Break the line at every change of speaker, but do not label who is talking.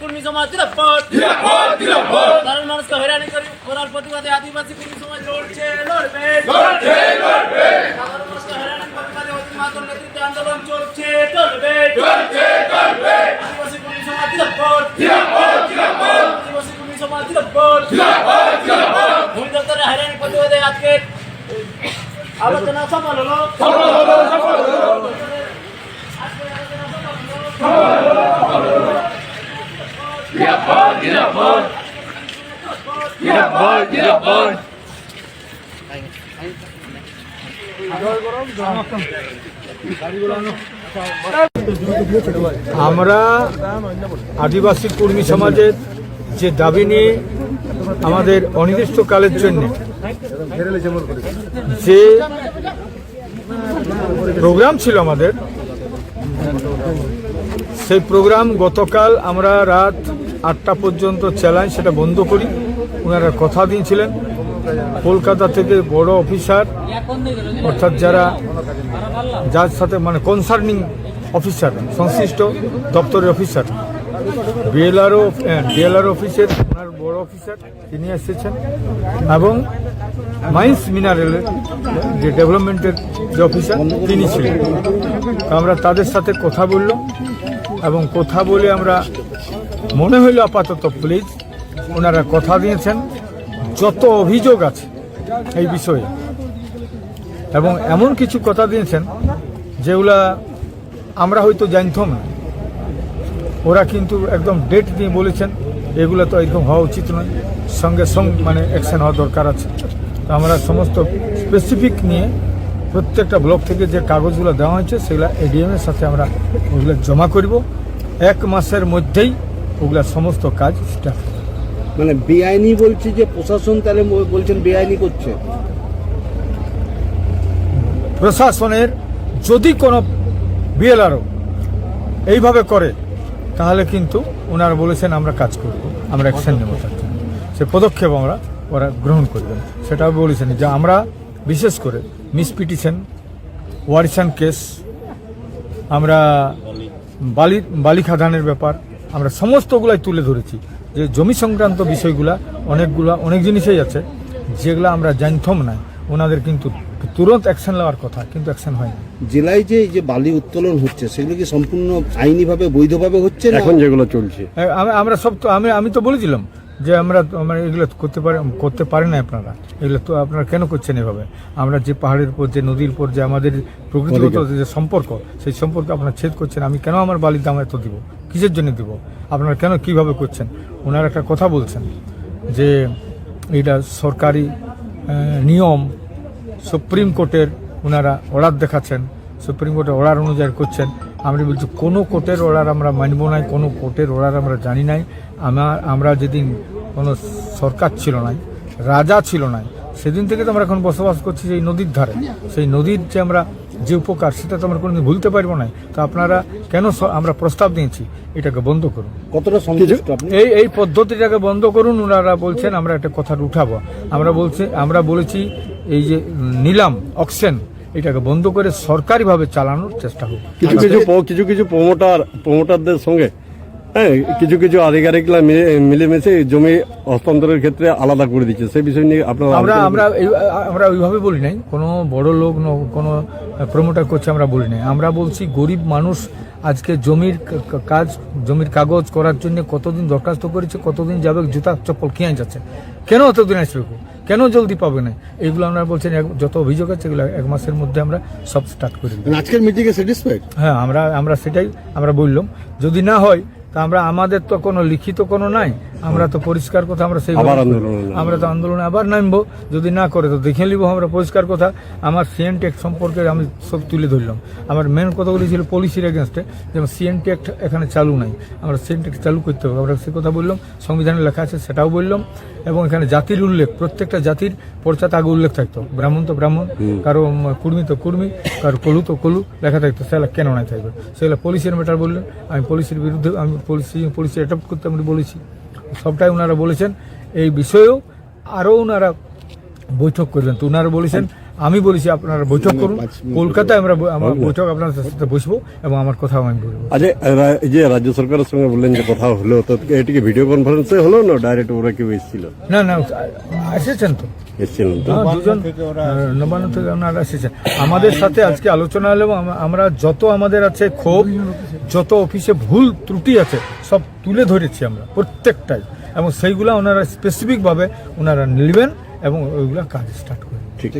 কুর্মী সমাজ জিরাপট সাধারণ মানুষকে হয়রানি করে করার প্রতিবাদে আদিবাসী কুর্মী সমাজ লড়ছে লড়বে। সাধারণ মানুষকে হয়রানির প্রতিবাদে অতি মাতর নেতৃত্বে আন্দোলন চলছে চলবে। আদিবাসী কুর্মী সমাজ জিরাপট আদিবাসী কুর্মী সমাজ জিরাপট ভূমি দপ্তরে হয়রানির প্রতিবাদে আজকে আলোচনা সফল হলো। আজকে আলোচনা সফল হলো।
আমরা আদিবাসী কর্মী সমাজের যে দাবি নিয়ে আমাদের অনির্দিষ্টকালের জন্য যে প্রোগ্রাম ছিল আমাদের, সেই প্রোগ্রাম গতকাল আমরা রাত আটটা পর্যন্ত চালাই সেটা বন্ধ করি। ওনারা কথা দিয়েছিলেন। কলকাতা থেকে বড় অফিসার অর্থাৎ যারা যার সাথে মানে কনসার্নিং অফিসার সংশ্লিষ্ট দপ্তরের অফিসার বিএলআরও ডিএলআর অফিসের ওনার বড় অফিসার তিনি এসেছেন। এবং মাইন্স মিনারেলের যে ডেভেলপমেন্টের যে অফিসার তিনি ছিলেন। আমরা তাদের সাথে কথা বললাম এবং কথা বলে আমরা মনে হইল আপাতত প্লিজ ওনারা কথা দিয়েছেন, যত অভিযোগ আছে এই বিষয়ে। এবং এমন কিছু কথা দিয়েছেন যেগুলা আমরা হয়তো জানতাম না। ওরা কিন্তু একদম ডেট দিয়ে বলেছেন, এগুলো তো একদম হওয়া উচিত নয়, সঙ্গে সঙ্গে মানে অ্যাকশন হওয়া দরকার আছে। তো আমরা সমস্ত স্পেসিফিক নিয়ে প্রত্যেকটা ব্লক থেকে যে কাগজগুলো দেওয়া হয়েছে, সেগুলো এডিএম এর সাথে আমরা ওগুলো জমা করব। এক মাসের মধ্যেই ওগুলা সমস্ত কাজ স্টাফ
মানে বেআইনি বলছে যে প্রশাসন তাহলে বলছেন বেআইনি করছে?
প্রশাসনের যদি কোনো বিএলআরও এইভাবে করে তাহলে কিন্তু ওনারা বলেছেন আমরা কাজ করব আমরা অ্যাকশন নেব তার জন্য। সে পদক্ষেপ আমরা ওরা গ্রহণ করবেন। সেটাও বলেছেন যে আমরা বিশেষ করে মিস পিটিশন ওয়ারিসান কেস আমরা বালি বালি খাদানের ব্যাপার আমরা সমস্তগুলাই তুলে ধরেছি। যে জমি সংক্রান্ত বিষয়গুলা অনেকগুলা অনেক জিনিসই আছে যেগুলো আমরা জানতাম না। ওনাদের কিন্তু তুরন্ত অ্যাকশন নেওয়ার কথা কিন্তু অ্যাকশন হয়নি।
জেলায় যে এই যে বালি উত্তোলন হচ্ছে সেগুলো কি সম্পূর্ণ আইনিভাবে বৈধভাবে হচ্ছে না?
এখন যেগুলো চলছে।
হ্যাঁ, আমরা সব তো আমি আমি তো বলেছিলাম যে আমরা আমরা এগুলো করতে পারি করতে পারি না আপনারা। এগুলো তো আপনারা কেন করছেন এভাবে? আমরা যে পাহাড়ের উপর যে নদীর উপর যে আমাদের প্রকৃতিগত যে সম্পর্ক সেই সম্পর্ক আপনারা ছেদ করছেন আমি কেন আমার বালির দাম এত দিব? কিসের জন্য দিব? আপনারা কেন কীভাবে করছেন? ওনারা একটা কথা বলছেন যে এটা সরকারি নিয়ম, সুপ্রিম কোর্টের ওনারা অর্ডার দেখাচ্ছেন, সুপ্রিম কোর্টের অর্ডার অনুযায়ী করছেন। আমি বলছি, কোনো কোর্টের অর্ডার আমরা মানব নাই, কোনো কোর্টের অর্ডার আমরা জানি নাই। আমার, আমরা যেদিন কোনো সরকার ছিল নাই, রাজা ছিল নাই সেদিন থেকে তো আমরা এখন বসবাস করছি এই নদীর ধারে। সেই নদীর যে আমরা যে উপকার সেটা তো আমরা কোনোদিন ভুলতে পারব না। তো আপনারা কেন আমরা প্রস্তাব দিয়েছি এটাকে বন্ধ করুন।
কতটা
এই এই পদ্ধতিটাকে বন্ধ করুন ওনারা বলছেন আমরা একটা কথা উঠাবো। আমরা বলছি আমরা বলেছি এই যে নিলাম অকশন এটাকে বন্ধ করে সরকারিভাবে চালানোর চেষ্টা হোক।
কিছু কিছু কিছু কিছু প্রমোটার প্রমোটারদের সঙ্গে হ্যাঁ কিছু কিছু আধিকারিকরা মিলে- মিলেমিশে জমি হস্তান্তরের ক্ষেত্রে আলাদা করে দিচ্ছে। সেই বিষয় নিয়ে আপনারা
আমরা আমরা আমরা ওইভাবে বলি নাই। কোনো বড় লোক কোনো প্রমোটার করছে আমরা বলি নাই। আমরা বলছি গরিব মানুষ আজকে জমির কাজ জমির কাগজ করার জন্য কতদিন দরখাস্ত করেছে কতদিন যাবে জুতা চপ্পল খেয়ে যাচ্ছে কেন অতদিন আসবে? কেন জলদি পাবে না? এগুলো আমরা বলছেন এক- যত অভিযোগ আছে এগুলো এক মাসের মধ্যে আমরা সব স্টার্ট করি
আজকের মিটিংয়ে স্যাটিসফাইড
হ্যাঁ আমরা আমরা সেটাই আমরা বললাম। যদি না হয় তা আমরা আমাদের তো কোনো লিখিত কোনো নাই আমরা তো পরিষ্কার কথা আমরা সেই আমরা তো আন্দোলনে আবার নামবো যদি না করে তো দেখে নিব আমরা পরিষ্কার কথা। আমার সিএন ট্যাক্ট সম্পর্কে আমি সব তুলে ধরলাম। আমার মেন কথাগুলি ছিল পলিসির এগেনস্টে যেমন সিএন ট্যাক্ট এখানে চালু নাই। আমরা সিএন ট্যাক্ট চালু করতে হবে। আমরা সে কথা বললাম সংবিধানে লেখা আছে সেটাও বললাম। এবং এখানে জাতির উল্লেখ প্রত্যেকটা জাতির পর্চাতে আগে উল্লেখ থাকতো। ব্রাহ্মণ তো ব্রাহ্মণ কারও কুর্মী তো কুর্মী কারও কলু তো কলু লেখা থাকতো সেগুলো কেন নাই থাকবে? সেগুলো পুলিশের ম্যাটার বললেন। আমি পুলিশের বিরুদ্ধে আমি পুলিশ পলিসি অ্যাডপ্ট করতে আমি বলেছি। সবটাই ওনারা বলেছেন। এই বিষয়েও আরও ওনারা বৈঠক করবেন। তো ওনারা বলেছেন আমি বলেছি আপনারা বৈঠক করুন। কলকাতায় আমরা আমরা বৈঠক আপনার সাথে বসবো এবং আমার কথা আমি বলব।
আচ্ছা এই যে রাজ্য সরকারের সঙ্গে বললেন যে কথা হলো তো এটিকে ভিডিও কনফারেন্সে হলো না ডাইরেক্ট ওরা কেউ এসেছিল?
না না এসেছেন তো।
এসেছিলেন তো।
হ্যাঁ, দুজন নবান্ন থেকে ওনারা এসেছেন। আমাদের সাথে আজকে আলোচনা হলো আম- আমরা যত আমাদের আছে ক্ষোভ যত অফিসে ভুল ত্রুটি আছে সব তুলে ধরেছি আমরা প্রত্যেকটাই। এবং সেইগুলা ওনারা স্পেসিফিকভাবে ওনারা নেবেন। এবং ওইগুলা কাজ স্টার্ট করে।
ঠিক।